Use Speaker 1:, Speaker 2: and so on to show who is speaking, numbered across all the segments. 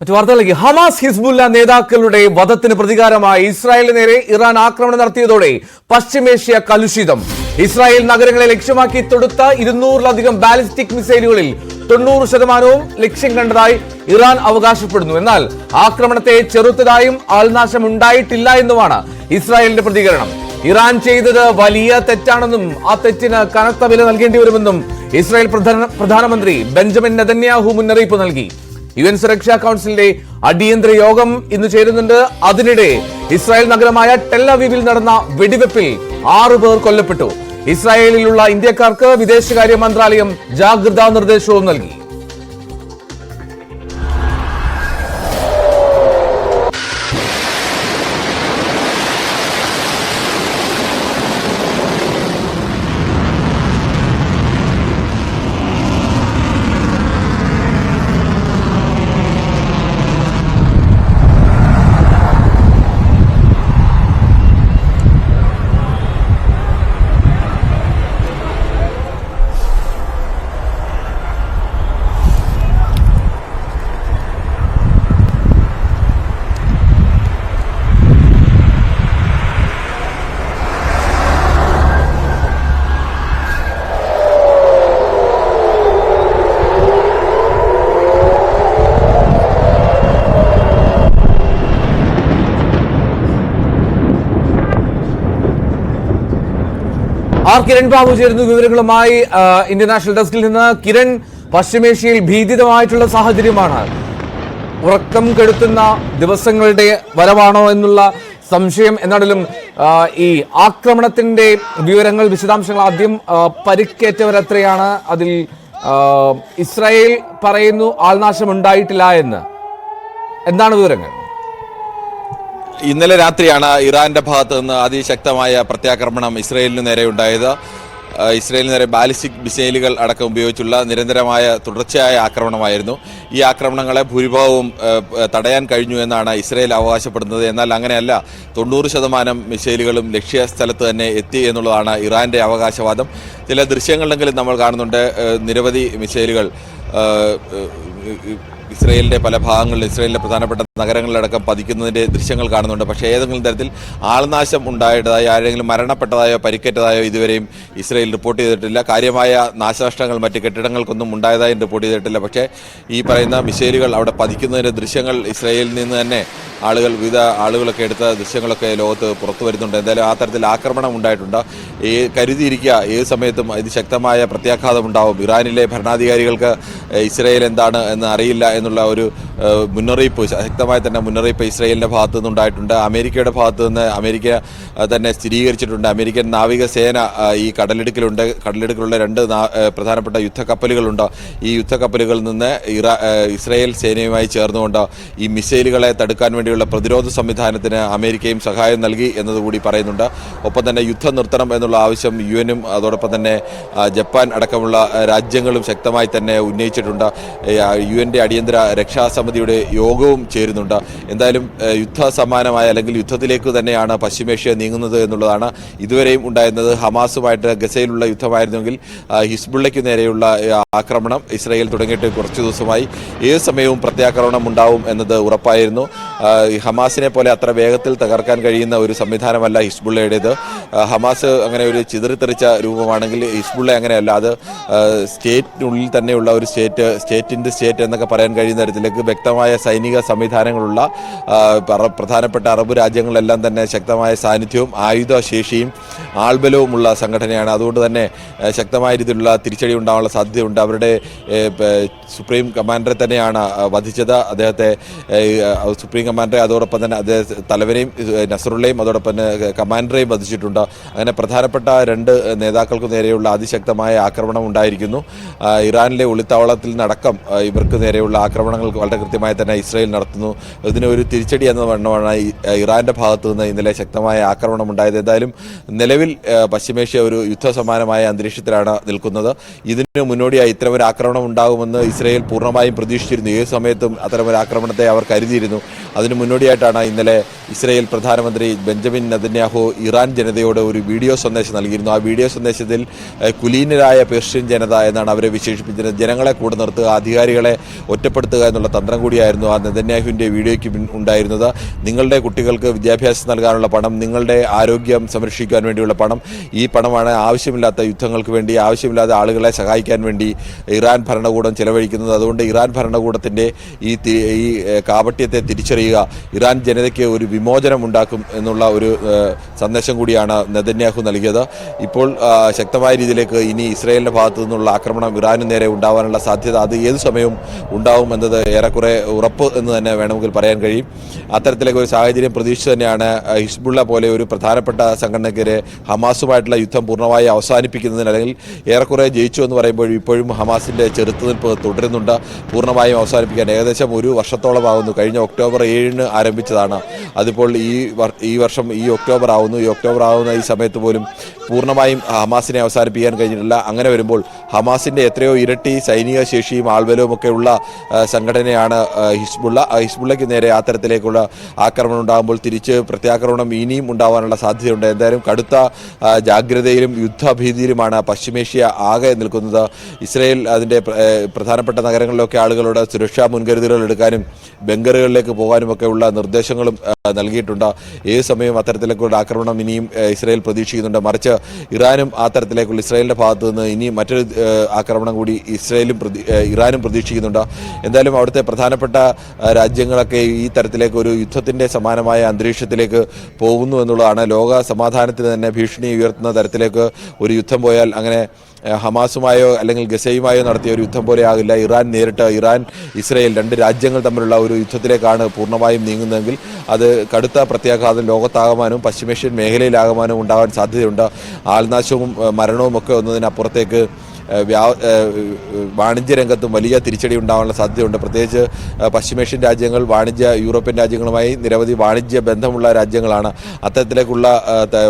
Speaker 1: മറ്റു വാർത്തകളിലേക്ക് ഹമാസ് ഹിസ്ബുല്ല നേതാക്കളുടെ വധത്തിന് പ്രതികാരമായി ഇസ്രായേലിന് നേരെ ഇറാൻ ആക്രമണം നടത്തിയതോടെ പശ്ചിമേഷ്യ കലുഷിതം. ഇസ്രായേൽ നഗരങ്ങളെ ലക്ഷ്യമാക്കി തൊടുത്ത ഇരുന്നൂറിലധികം ബാലിസ്റ്റിക് മിസൈലുകളിൽ തൊണ്ണൂറ് ശതമാനവും ലക്ഷ്യം കണ്ടതായി ഇറാൻ അവകാശപ്പെടുന്നു. എന്നാൽ ആക്രമണത്തെ ചെറുത്തതായും ആൾനാശം ഉണ്ടായിട്ടില്ല എന്നുമാണ് ഇസ്രായേലിന്റെ പ്രതികരണം. ഇറാൻ ചെയ്തത് വലിയ തെറ്റാണെന്നും ആ തെറ്റിന് കനത്ത വില നൽകേണ്ടി വരുമെന്നും ഇസ്രായേൽ പ്രധാനമന്ത്രി ബെഞ്ചമിൻ നെതന്യാഹു മുന്നറിയിപ്പ് നൽകി. യു എൻ സുരക്ഷാ കൗൺസിലിന്റെ അടിയന്തര യോഗം ഇന്ന് ചേരുന്നുണ്ട്. അതിനിടെ ഇസ്രായേൽ നഗരമായ ടെല്ലവീവിൽ നടന്ന വെടിവെപ്പിൽ ആറു പേർ കൊല്ലപ്പെട്ടു. ഇസ്രായേലിലുള്ള ഇന്ത്യക്കാർക്ക് വിദേശകാര്യ മന്ത്രാലയം ജാഗ്രതാ നിർദ്ദേശവും നൽകി. ആർ കിരൺ ബാബു ചേരുന്നു വിവരങ്ങളുമായി ഇന്ത്യൻ നാഷണൽ ഡെസ്കിൽ നിന്ന് കിരൺ പശ്ചിമേഷ്യയിൽ ഭീതിതമായിട്ടുള്ള സാഹചര്യമാണ്. ഉറക്കം കെടുത്തുന്ന ദിവസങ്ങളുടെ വരവാണോ എന്നുള്ള സംശയം എന്നാലും ഈ ആക്രമണത്തിന്റെ വിവരങ്ങൾ വിശദാംശങ്ങൾ ആദ്യം പരിക്കേറ്റവരത്രയാണ് അതിൽ ഇസ്രായേൽ പറയുന്നു ആൾനാശം ഉണ്ടായിട്ടില്ല എന്ന്. എന്താണ് വിവരങ്ങൾ?
Speaker 2: ഇന്നലെ രാത്രിയാണ് ഇറാന്റെ ഭാഗത്ത് നിന്ന് അതിശക്തമായ പ്രത്യാക്രമണം ഇസ്രയേലിന് നേരെ ഉണ്ടായത്. ഇസ്രയേലിന് നേരെ ബാലിസ്റ്റിക് മിസൈലുകൾ അടക്കം ഉപയോഗിച്ചുള്ള നിരന്തരമായ തുടർച്ചയായ ആക്രമണമായിരുന്നു. ഈ ആക്രമണങ്ങളെ ഭൂരിഭാഗവും തടയാൻ കഴിഞ്ഞു എന്നാണ് ഇസ്രയേൽ അവകാശപ്പെടുന്നത്. എന്നാൽ അങ്ങനെയല്ല തൊണ്ണൂറ് ശതമാനം മിസൈലുകളും ലക്ഷ്യസ്ഥലത്ത് തന്നെ എത്തി എന്നുള്ളതാണ് ഇറാന്റെ അവകാശവാദം. ചില ദൃശ്യങ്ങളിലെങ്കിലും നമ്മൾ കാണുന്നുണ്ട്. നിരവധി മിസൈലുകൾ ഇസ്രയേലിന്റെ പല ഭാഗങ്ങളിൽ ഇസ്രയേലിലെ പ്രധാനപ്പെട്ട നഗരങ്ങളിലടക്കം പതിക്കുന്നതിന്റെ ദൃശ്യങ്ങൾ കാണുന്നുണ്ട്. പക്ഷേ ഏതെങ്കിലും തരത്തിൽ ആൾനാശം ഉണ്ടായതായോ ആരെങ്കിലും മരണപ്പെട്ടതായോ പരിക്കേറ്റതായോ ഇതുവരെയും ഇസ്രയേൽ റിപ്പോർട്ട് ചെയ്തിട്ടില്ല. കാര്യമായ നാശനഷ്ടങ്ങൾ മറ്റ് കെട്ടിടങ്ങൾക്കൊന്നും ഉണ്ടായതായും റിപ്പോർട്ട് ചെയ്തിട്ടില്ല. പക്ഷേ ഈ പറയുന്ന മിസൈലുകൾ അവിടെ പതിക്കുന്നതിന്റെ ദൃശ്യങ്ങൾ ഇസ്രയേലിൽ നിന്ന് തന്നെ ആളുകൾ വിവിധ ആളുകളൊക്കെ എടുത്ത ദൃശ്യങ്ങളൊക്കെ ലോകത്ത് പുറത്തു വരുന്നുണ്ട്. എന്തായാലും ആ തരത്തിൽ ആക്രമണം ഉണ്ടായിട്ടുണ്ട്. ഈ കരുതിയിരിക്കുക ഏത് സമയത്തും അതിശക്തമായ പ്രത്യാഘാതം ഉണ്ടാവും. ഇറാനിലെ ഭരണാധികാരികൾക്ക് ഇസ്രയേൽ എന്താണ് എന്ന് അറിയില്ല എന്നുള്ള ഒരു മുന്നറിയിപ്പ് മുന്നറിയിപ്പ് ശക്തമായ തന്നെ മുന്നറിയിപ്പ് ഇസ്രയേലിന്റെ ഭാഗത്തു നിന്നുണ്ടായിട്ടുണ്ട്. അമേരിക്കയുടെ ഭാഗത്തു നിന്ന് അമേരിക്ക തന്നെ സ്ഥിരീകരിച്ചിട്ടുണ്ട്. അമേരിക്കൻ നാവികസേന ഈ കടലിടുക്കിലുണ്ട്. കടലിടുക്കിലുള്ള രണ്ട് പ്രധാനപ്പെട്ട യുദ്ധക്കപ്പലുകളുണ്ട്. ഈ യുദ്ധക്കപ്പലുകളിൽ നിന്ന് ഏഹ്, ഇസ്രയേൽ സേനയുമായി ചേർന്നുകൊണ്ട് ഈ മിസൈലുകളെ തടുക്കാൻ വേണ്ടിയുള്ള പ്രതിരോധ സംവിധാനത്തിന് അമേരിക്കയും സഹായം നൽകി എന്നതുകൂടി പറയുന്നുണ്ട്. ഒപ്പം തന്നെ യുദ്ധം നിർത്തണം എന്നുള്ള ആവശ്യം യു എനും അതോടൊപ്പം തന്നെ ജപ്പാൻ അടക്കമുള്ള രാജ്യങ്ങളും ശക്തമായി തന്നെ ഉന്നയിച്ചിട്ടുണ്ട്. യു എന്റെ അടിയന്തര രക്ഷാസമിതിയുടെ യോഗവും ചേരുന്നുണ്ട് എന്തായാലും യുദ്ധ സമാനമായ അല്ലെങ്കിൽ യുദ്ധത്തിലേക്ക് തന്നെയാണ് പശ്ചിമേഷ്യ നീങ്ങുന്നത് എന്നുള്ളതാണ് ഇതുവരെയും ഉണ്ടായിരുന്നത്. ഹമാസുമായിട്ട് ഗസയിലുള്ള യുദ്ധമായിരുന്നെങ്കിൽ ഹിസ്ബുള്ളയ്ക്ക് നേരെയുള്ള ആക്രമണം ഇസ്രായേൽ തുടങ്ങിയിട്ട് കുറച്ച് ദിവസമായി. ഏത് സമയവും പ്രത്യാക്രമണം ഉണ്ടാവും എന്നത് ഉറപ്പായിരുന്നു. ഹമാസിനെ പോലെ അത്ര വേഗത്തിൽ തകർക്കാൻ കഴിയുന്ന ഒരു സംവിധാനമല്ല ഹിസ്ബുള്ളയുടേത്. ഹമാസ് അങ്ങനെ ഒരു ചിതറിത്തെറിച്ച രൂപമാണെങ്കിൽ ഹിസ്ബുള്ള അങ്ങനെയല്ല. അത് സ്റ്റേറ്റിനുള്ളിൽ തന്നെയുള്ള ഒരു സ്റ്റേറ്റ് സ്റ്റേറ്റിന്റെ സ്റ്റേറ്റ് എന്നൊക്കെ പറയാൻ കഴിയുന്ന തരത്തിലേക്ക് വ്യക്തമായ സൈനിക സംവിധാനങ്ങളുള്ള പ്രധാനപ്പെട്ട അറബ് രാജ്യങ്ങളെല്ലാം തന്നെ ശക്തമായ സാന്നിധ്യവും ആയുധശേഷിയും ആൾബലവുമുള്ള സംഘടനയാണ്. അതുകൊണ്ട് തന്നെ ശക്തമായ രീതിയിലുള്ള തിരിച്ചടി ഉണ്ടാവാനുള്ള സാധ്യതയുണ്ട്. അവരുടെ സുപ്രീം കമാൻഡറെ തന്നെയാണ് വധിച്ചത്. അദ്ദേഹത്തെ ഏ, സുപ്രീം കമാൻഡറെ അതോടൊപ്പം തന്നെ അദ്ദേഹം തലവനെയും നസറുള്ളയും അതോടൊപ്പം തന്നെ കമാൻഡറെയും വധിച്ചിട്ടുണ്ട്. അങ്ങനെ പ്രധാനപ്പെട്ട രണ്ട് നേതാക്കൾക്ക് നേരെയുള്ള അതിശക്തമായ ആക്രമണം ഉണ്ടായിരിക്കുന്നു. ഇറാനിലെ ഒളിത്താവളത്തിൽ നടക്കം ഇവർക്ക് നേരെയുള്ള ആക്രമണങ്ങൾ വളരെ കൃത്യമായി തന്നെ ഇസ്രായേൽ നടത്തുന്നു. ഇതിന് ഒരു തിരിച്ചടി എന്ന വണ്ണമാണ് ഇറാന്റെ ഭാഗത്തു നിന്ന് ഇന്നലെ ശക്തമായ ആക്രമണം ഉണ്ടായത്. എന്തായാലും നിലവിൽ പശ്ചിമേഷ്യ ഒരു യുദ്ധസമാനമായ അന്തരീക്ഷത്തിലാണ് നിൽക്കുന്നത്. ഇതിന് മുന്നോടിയായി ഇത്തരമൊരു ആക്രമണം ഉണ്ടാകുമെന്ന് ഇസ്രായേൽ പൂർണമായും പ്രതീക്ഷിച്ചിരുന്നു. ഏത് സമയത്തും അത്തരമൊരു ആക്രമണത്തെ അവർ കരുതിയിരുന്നു. അതിന് മുന്നോടിയായിട്ടാണ് ഇന്നലെ ഇസ്രയേൽ പ്രധാനമന്ത്രി ബെഞ്ചമിൻ നദന്യാഹു ഇറാൻ ജനതയോട് ഒരു വീഡിയോ സന്ദേശം നൽകിയിരുന്നു. ആ വീഡിയോ സന്ദേശത്തിൽ കുലീനരായ പേർഷ്യൻ ജനത എന്നാണ് അവരെ വിശേഷിപ്പിച്ചത്. ജനങ്ങളെ കൂടെ നിർത്തുക അധികാരികളെ ഒറ്റപ്പെടുത്തുക എന്നുള്ള തന്ത്രം കൂടിയായിരുന്നു ആ നദന്യാഹുവിന്റെ വീഡിയോയ്ക്ക് ഉണ്ടായിരുന്നത്. നിങ്ങളുടെ കുട്ടികൾക്ക് വിദ്യാഭ്യാസം നൽകാനുള്ള പണം നിങ്ങളുടെ ആരോഗ്യം സംരക്ഷിക്കാൻ വേണ്ടിയുള്ള പണം ഈ പണമാണ് ആവശ്യമില്ലാത്ത യുദ്ധങ്ങൾക്ക് വേണ്ടി ആവശ്യമില്ലാത്ത ആളുകളെ സഹായിക്കാൻ വേണ്ടി ഇറാൻ ഭരണകൂടം ചെലവഴിക്കുന്നത്. അതുകൊണ്ട് ഇറാൻ ഭരണകൂടത്തിന്റെ ഈ ഈ കാപട്യത്തെ തിരിച്ചറിയുക ഇറാൻ ജനതയ്ക്ക് ഒരു വിമോചനം ഉണ്ടാക്കും എന്നുള്ള ഒരു സന്ദേശം കൂടിയാണ് നെതന്യാഹു നൽകിയത്. ഇപ്പോൾ ശക്തമായ രീതിയിലേക്ക് ഇനി ഇസ്രയേലിന്റെ ഭാഗത്തു നിന്നുള്ള ആക്രമണം ഇറാനു നേരെ ഉണ്ടാവാനുള്ള സാധ്യത അത് ഏത് സമയവും ഉണ്ടാവും എന്നത് ഏറെക്കുറെ ഉറപ്പ് എന്ന് തന്നെ വേണമെങ്കിൽ പറയാൻ കഴിയും. അത്തരത്തിലേക്ക് ഒരു സാഹചര്യം പ്രതീക്ഷിച്ച് തന്നെയാണ് ഹിസ്ബുള്ള പോലെ ഒരു പ്രധാനപ്പെട്ട സംഘടനയ്ക്കെതിരെ ഹമാസുമായിട്ടുള്ള യുദ്ധം പൂർണമായി അവസാനിപ്പിക്കുന്നതിന് അല്ലെങ്കിൽ ഏറെക്കുറെ ജയിച്ചു എന്ന് പറയുമ്പോൾ ഇപ്പോഴും ഹമാസിന്റെ ചെറുത്തുനിൽപ്പ് തുടരുന്നുണ്ട്. പൂർണമായും അവസാനിപ്പിക്കാൻ ഏകദേശം ഒരു വർഷത്തോളമാകുന്നു കഴിഞ്ഞ ഒക്ടോബർ ഏഴിന് ആരംഭിച്ചതാണ്. അതിപ്പോൾ ഈ ഈ വർഷം ഈ ഒക്ടോബർ ആവുന്നു. ഈ ഒക്ടോബർ ആവുന്ന ഈ സമയത്ത് പോലും പൂർണമായും ഹമാസിനെ അവസാനിപ്പിക്കാൻ കഴിഞ്ഞിട്ടില്ല. അങ്ങനെ വരുമ്പോൾ ഹമാസിന്റെ എത്രയോ ഇരട്ടി സൈനിക ശേഷിയും ആൾബലവും ഒക്കെ ഉള്ള സംഘടനയാണ് ഹിസ്ബുള്ള. ഹിസ്ബുള്ളയ്ക്ക് നേരെ അത്തരത്തിലേക്കുള്ള ആക്രമണം ഉണ്ടാകുമ്പോൾ തിരിച്ച് പ്രത്യാക്രമണം ഇനിയും ഉണ്ടാവാനുള്ള സാധ്യതയുണ്ട്. എന്തായാലും കടുത്ത ജാഗ്രതയിലും യുദ്ധഭീതിയിലുമാണ് പശ്ചിമേഷ്യ ആകെ നിൽക്കുന്നത്. ഇസ്രയേൽ അതിന്റെ പ്രധാനപ്പെട്ട നഗരങ്ങളിലൊക്കെ ആളുകളുടെ സുരക്ഷാ മുൻകരുതലുകൾ എടുക്കാനും ബങ്കറുകളിലേക്ക് പോകാനും ഒക്കെ ഉള്ള നിർദ്ദേശങ്ങളും നൽകിയിട്ടുണ്ട്. ഏത് സമയവും അത്തരത്തിലേക്കുള്ള ആക്രമണം ഇനിയും ഇസ്രായേൽ പ്രതീക്ഷിക്കുന്നുണ്ട്. മറിച്ച് ഇറാനും ആ തരത്തിലേക്കുള്ള ഇസ്രായേലിന്റെ ഭാഗത്ത് നിന്ന് ഇനി മറ്റൊരു ആക്രമണം കൂടി ഇസ്രായേലും ഇറാനും പ്രതീക്ഷിക്കുന്നുണ്ട്. എന്തായാലും അവിടുത്തെ പ്രധാനപ്പെട്ട രാജ്യങ്ങളൊക്കെ ഈ തരത്തിലേക്ക് ഒരു യുദ്ധത്തിന്റെ സമാനമായ അന്തരീക്ഷത്തിലേക്ക് പോകുന്നു എന്നുള്ളതാണ്. ലോക സമാധാനത്തിന് തന്നെ ഭീഷണി ഉയർത്തുന്ന തരത്തിലേക്ക് ഒരു യുദ്ധം പോയാൽ അങ്ങനെ ഹമാസുമായോ അല്ലെങ്കിൽ ഗസയുമായോ നടത്തിയ ഒരു യുദ്ധം പോലെ ആകില്ല. ഇറാൻ നേരിട്ട് ഇറാൻ ഇസ്രയേൽ രണ്ട് രാജ്യങ്ങൾ തമ്മിലുള്ള ഒരു യുദ്ധത്തിലേക്കാണ് പൂർണമായും നീങ്ങുന്നതെങ്കിൽ അത് കടുത്ത പ്രത്യാഘാതം ലോകത്താകമാനവും പശ്ചിമേഷ്യൻ മേഖലയിലാകമാനവും ഉണ്ടാകാൻ സാധ്യതയുണ്ട്. ആൾനാശവും മരണവും ഒക്കെ ഒന്നതിനപ്പുറത്തേക്ക് വ്യാ വാണിജ്യ രംഗത്തും വലിയ തിരിച്ചടി ഉണ്ടാകാനുള്ള സാധ്യതയുണ്ട്. പ്രത്യേകിച്ച് പശ്ചിമേഷ്യൻ രാജ്യങ്ങൾ വാണിജ്യ യൂറോപ്യൻ രാജ്യങ്ങളുമായി നിരവധി വാണിജ്യ ബന്ധമുള്ള രാജ്യങ്ങളാണ്. അത്തരത്തിലേക്കുള്ള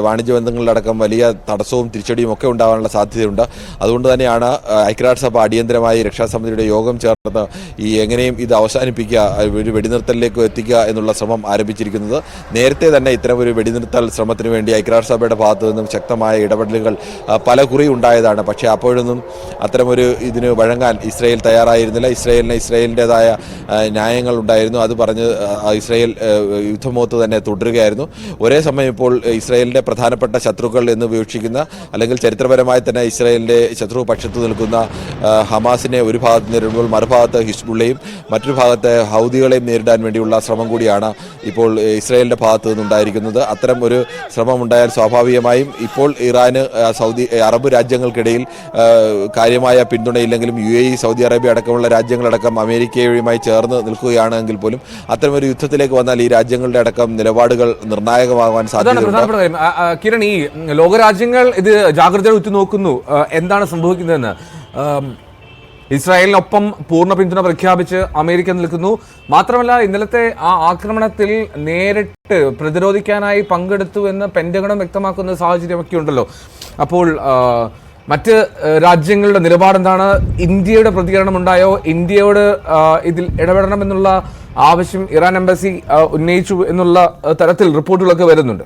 Speaker 2: വാണിജ്യ ബന്ധങ്ങളിലടക്കം വലിയ തടസ്സവും തിരിച്ചടിയും ഒക്കെ ഉണ്ടാകാനുള്ള സാധ്യതയുണ്ട്. അതുകൊണ്ട് തന്നെയാണ് ഐക്യരാഷ്ട്രസഭ അടിയന്തരമായി രക്ഷാസമിതിയുടെ യോഗം ചേർന്ന് ഈ എങ്ങനെയും ഇത് അവസാനിപ്പിക്കുക ഒരു വെടിനിർത്തലിലേക്ക് എത്തിക്കുക എന്നുള്ള ശ്രമം ആരംഭിച്ചിരിക്കുന്നത്. നേരത്തെ തന്നെ ഇത്തരം ഒരു വെടിനിർത്തൽ ശ്രമത്തിന് വേണ്ടി ഐക്യരാഷ്ട്രസഭയുടെ ഭാഗത്തു നിന്നും ശക്തമായ ഇടപെടലുകൾ പല കുറി ഉണ്ടായതാണ്. പക്ഷേ അപ്പോഴൊന്നും അത്തരമൊരു ഇതിന് വഴങ്ങാൻ ഇസ്രയേൽ തയ്യാറായിരുന്നില്ല. ഇസ്രയേലിന് ഇസ്രയേലിന്റെതായ ന്യായങ്ങൾ ഉണ്ടായിരുന്നു അത് പറഞ്ഞ് ഇസ്രയേൽ യുദ്ധമോത്ത് തന്നെ തുടരുകയായിരുന്നു. ഒരേ സമയം ഇപ്പോൾ ഇസ്രയേലിന്റെ പ്രധാനപ്പെട്ട ശത്രുക്കൾ എന്ന് വീക്ഷിക്കുന്ന അല്ലെങ്കിൽ ചരിത്രപരമായി തന്നെ ഇസ്രയേലിന്റെ ശത്രു പക്ഷത്ത് നിൽക്കുന്ന ഹമാസിനെ ഒരു ഭാഗത്ത് നേരിടുമ്പോൾ മറുഭാഗത്ത് ഹിസ്ബുള്ളയും മറ്റൊരു ഭാഗത്ത് ഹൗദികളെയും നേരിടാൻ വേണ്ടിയുള്ള ശ്രമം കൂടിയാണ് ഇപ്പോൾ ഇസ്രയേലിന്റെ ഭാഗത്ത് നിന്നുണ്ടായിരിക്കുന്നത്. അത്തരം ഒരു ശ്രമം ഉണ്ടായാൽ സ്വാഭാവികമായും ഇപ്പോൾ ഇറാന് സൗദി അറബ് രാജ്യങ്ങൾക്കിടയിൽ കാര്യമായ പിന്തുണയില്ലെങ്കിലും U A E Saudi Arabia അടക്കമുള്ള രാജ്യങ്ങളടക്കം അമേരിക്കയുമായി ചേർന്ന് നിൽക്കുകയാണെങ്കിൽ പോലും അത്തരമൊരു യുദ്ധത്തിലേക്ക് വന്നാൽ ഈ രാജ്യങ്ങളുടെ അടക്കം നിലപാടുകൾ നിർണായകമാകാൻ
Speaker 1: സാധ്യത
Speaker 2: സാധ്യതയുണ്ട്.
Speaker 1: കിരൺ ഈ ലോകരാജ്യങ്ങൾ ഇത് ജാഗ്രതയോടെ ഉറ്റുനോക്കുന്നു എന്താണ് സംഭവിക്കുന്നതെന്ന്? ഇസ്രായേലിനൊപ്പം പൂർണ പിന്തുണ പ്രഖ്യാപിച്ച് അമേരിക്ക നിൽക്കുന്നു. മാത്രമല്ല ഇന്നലത്തെ ആ ആക്രമണത്തിൽ നേരിട്ട് പ്രതിരോധിക്കാനായി പങ്കെടുത്തു എന്ന് പെന്റഗണം വ്യക്തമാക്കുന്ന സാഹചര്യമൊക്കെ ഉണ്ടല്ലോ അപ്പോൾ മറ്റ് രാജ്യങ്ങളുടെ നിലപാടെന്താണ്? ഇന്ത്യയുടെ പ്രതികരണം ഉണ്ടായോ ഇന്ത്യയോട് ഇതിൽ ഇടപെടണം എന്നുള്ള ആവശ്യം ഇറാൻ എംബസി ഉന്നയിച്ചു എന്നുള്ള തരത്തിൽ റിപ്പോർട്ടുകളൊക്കെ വരുന്നുണ്ട്.